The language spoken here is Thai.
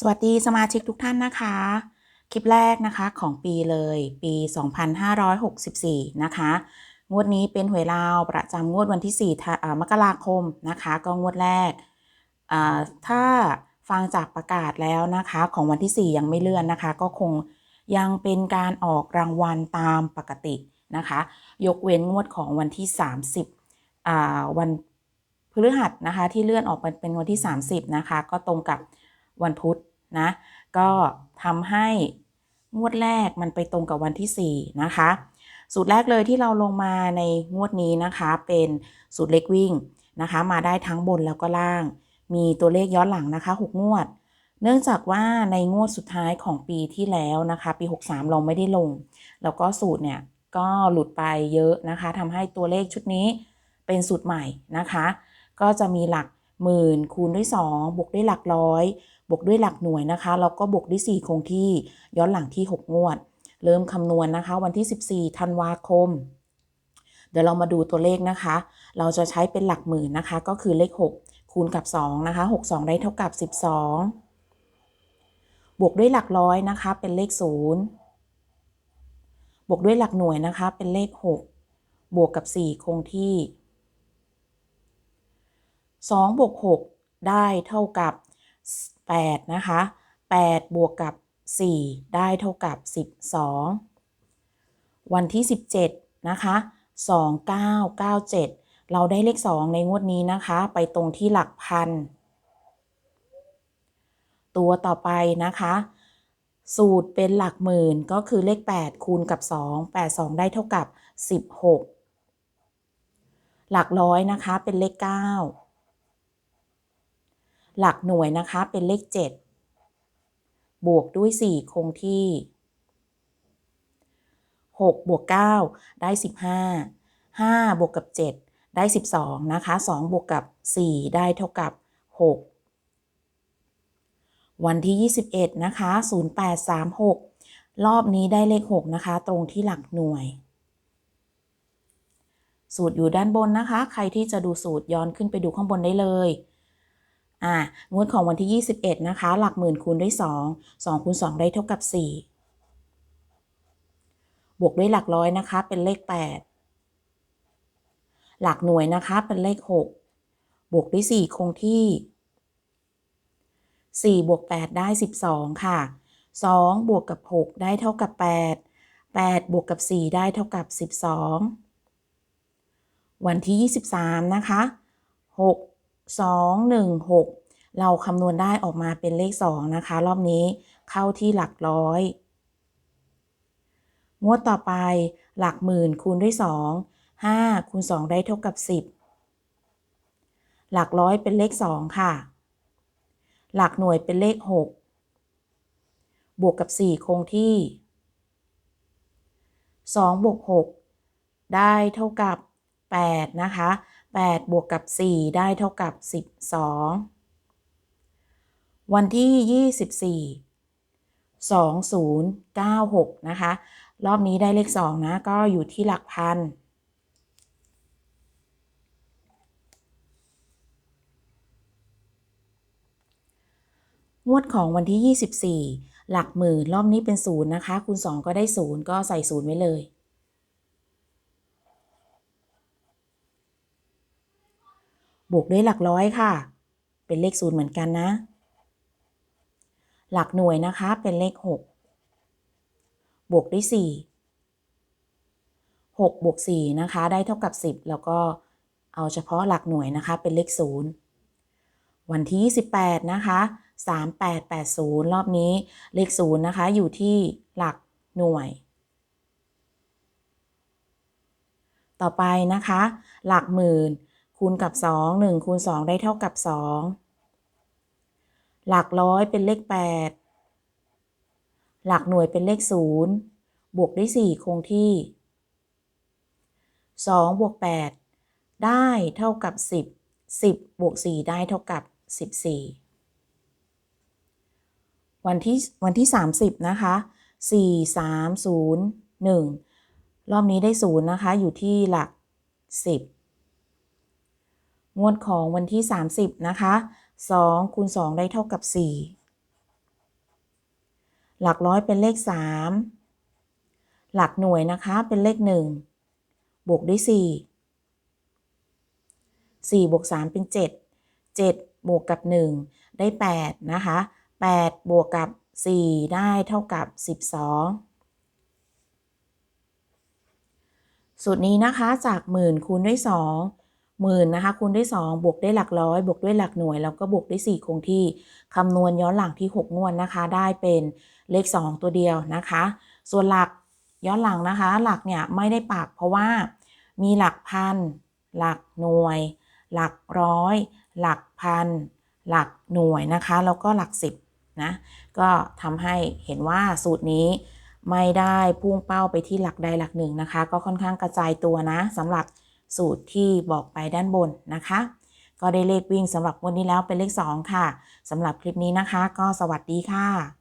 สวัสดีสมาชิกทุกท่านนะคะ คลิปแรกนะคะของปีเลยปี 2564 นะคะ งวดนี้เป็นหวยลาวประจำงวดวันที่ 4 มกราคมนะคะ ก็งวดแรก ถ้าฟังจากประกาศแล้วนะคะของวันที่ 4 ยังไม่เลื่อนนะคะ ก็คงยังเป็นการออกรางวัลตามปกตินะคะ ยกเว้นงวดของวันที่ 30วันพฤหัสนะคะที่เลื่อนออกเป็นเป็นวันที่ 30 นะคะ ก็ตรงกับ วันพุธนะ ก็ทำให้งวดแรกมันไปตรงกับวันที่ 4 นะคะ สูตรแรกเลยที่เราลงมาในงวดนี้นะคะเป็นสูตรเล็กวิ่งนะคะ มาได้ทั้งบนแล้วก็ล่าง มีตัวเลขย้อนหลังนะคะ 6 งวด เนื่องจากว่าในงวดสุดท้ายของปีที่แล้วนะคะ ปี 63 เราไม่ได้ลง แล้วก็สูตรเนี่ยก็หลุดไปเยอะนะคะทำให้ตัวเลขชุดนี้เป็นสูตรใหม่นะคะ ก็จะมีหลัก หมื่นคูณด้วย 2 บวกด้วยหลักร้อย บวกด้วยหลักหน่วยนะคะ แล้วก็บวกด้วย 4 คงที่ ย้อนหลังที่ 6 งวด เริ่มคำนวณนะคะ วันที่ 14 ธันวาคม เดี๋ยวเรามาดูตัวเลขนะคะ เราจะใช้เป็นหลักหมื่นนะคะ ก็คือเลข 6 คูณกับ 2 นะคะ 6 2 ได้เท่ากับ 12 บวกด้วยหลักร้อยนะคะ เป็นเลข 0 บวกด้วยหลักหน่วยนะคะ เป็นเลข 6 บวกกับ 4 คงที่ 2บวก6ได้เท่ากับ 8 นะคะ 8 บวกกับ 4 ได้เท่ากับ 12 วันที่ 17 นะคะ 2997 เราได้เลข 2 ในงวดนี้นะคะ ไปตรงที่หลักพัน ตัวต่อไปนะคะ สูตรเป็นหลักหมื่นก็คือเลข 8 คูณกับ 2 8 2 ได้เท่ากับ 16 หลักร้อยนะคะเป็นเลข 9 หลักหน่วยนะคะเป็นเลข 7 บวกด้วย 4 คงที่ 6 บวก 9 ได้ 15 5 บวกกับ 7 ได้ 12 นะคะ 2 บวกกับ 4 ได้เท่ากับ 6 วันที่ 21 นะคะ 0836 รอบนี้ได้เลข 6 นะคะ ตรงที่หลักหน่วยสูตรอยู่ด้านบนนะคะ ใครที่จะดูสูตรย้อนขึ้นไปดูข้างบนได้เลย อ่างวดของวันที่ 21 นะคะ หลักหมื่นคูณด้วย 2 2คูณ2 ได้เท่ากับ 4 บวกด้วยหลักร้อยนะคะ เป็นเลข 8 หลักหน่วยนะคะเป็นเลข 6 บวกด้วย 4 คงที่ 4 บวก 8 ได้ 12 ค่ะ 2 บวกกับ 6 ได้เท่ากับ 8 8 บวกกับ 4 ได้เท่ากับ 12 วันที่ 23 นะคะ 6 2 1 6 เราคำนวณได้ออกมาเป็นเลข 2 นะคะ รอบนี้เข้าที่หลักร้อย งวดต่อไปหลักหมื่นคูณด้วย 2 5คูณ2ได้เท่ากับ 10 หลักร้อยเป็นเลข 2 ค่ะ หลักหน่วยเป็นเลข 6 บวกกับ 4 คงที่2บวก6ได้เท่ากับ 8 นะคะ 8 บวกกับ 4 ได้เท่ากับ 12 วันที่ 24 2096 นะคะ รอบนี้ได้เลข 2 นะ ก็อยู่ที่หลักพัน งวดของวันที่ 24 หลักหมื่น รอบนี้เป็นศูนย์นะคะ คูณ 2 ก็ได้ศูนย์ก็ใส่ศูนย์ไว้เลย บวกด้วยหลักร้อยค่ะ เป็นเลขศูนย์เหมือนกันนะ หลักหน่วยนะคะเป็นเลข 6 บวกด้วย 4 6 บวก 4 นะคะ ได้เท่ากับ 10 แล้วก็เอาเฉพาะหลักหน่วยนะคะ เป็นเลข 0 วันที่ 28 นะคะ 3880 รอบนี้เลข 0 นะคะ อยู่ที่หลักหน่วย ต่อไปนะคะ หลักหมื่น คูณกับ 2 1คูณ2 ได้เท่ากับ 2 หลักร้อยเป็นเลข 8 หลักหน่วยเป็นเลข 0 บวกด้วย4คงที่ 2 บวก 8 ได้เท่ากับ 10 10 บวก 4 ได้เท่ากับ 14 วันที่วันที่ 30 นะคะ 4 3 0 1 รอบนี้ได้ 0 นะคะ อยู่ที่หลัก 10 งวดของวันที่ 30 นะคะ 2คูณ2ได้เท่ากับ 4 หลักร้อยเป็นเลข 3 หลักหน่วยนะคะเป็นเลข 1 บวกด้วย 4 4 บวก 3 เป็น 7 7 บวกกับ 1 ได้ 8 นะคะ 8 บวกกับ 4 ได้เท่ากับ 12สูตรนี้นะคะจากหมื่นคูณด้วย 2 หมื่นนะคะคูณด้วย 2 บวกด้วยหลักร้อย บวกด้วยหลักหน่วย แล้วก็บวกด้วย 4 คงที่คำนวณย้อนหลังที่ 6 งวดนะคะ ได้เป็นเลข 2 ตัวเดียวนะคะ ส่วนหลักย้อนหลังนะคะ หลักเนี่ยไม่ได้ปักเพราะว่ามีหลักพัน หลักหน่วย หลักร้อย หลักพัน หลักหน่วยนะคะ แล้วก็หลักสิบนะก็ทำให้เห็นว่าสูตรนี้ไม่ได้พุ่งเป้าไปที่หลักใดหลักหนึ่งนะคะ ก็ค่อนข้างกระจายตัวนะสำหรับ สูตรที่บอกไปด้านบนนะคะ ก็ได้เลขวิ่งสำหรับวันนี้แล้วเป็นเลข 2 ค่ะสำหรับคลิปนี้นะคะ ก็สวัสดีค่ะ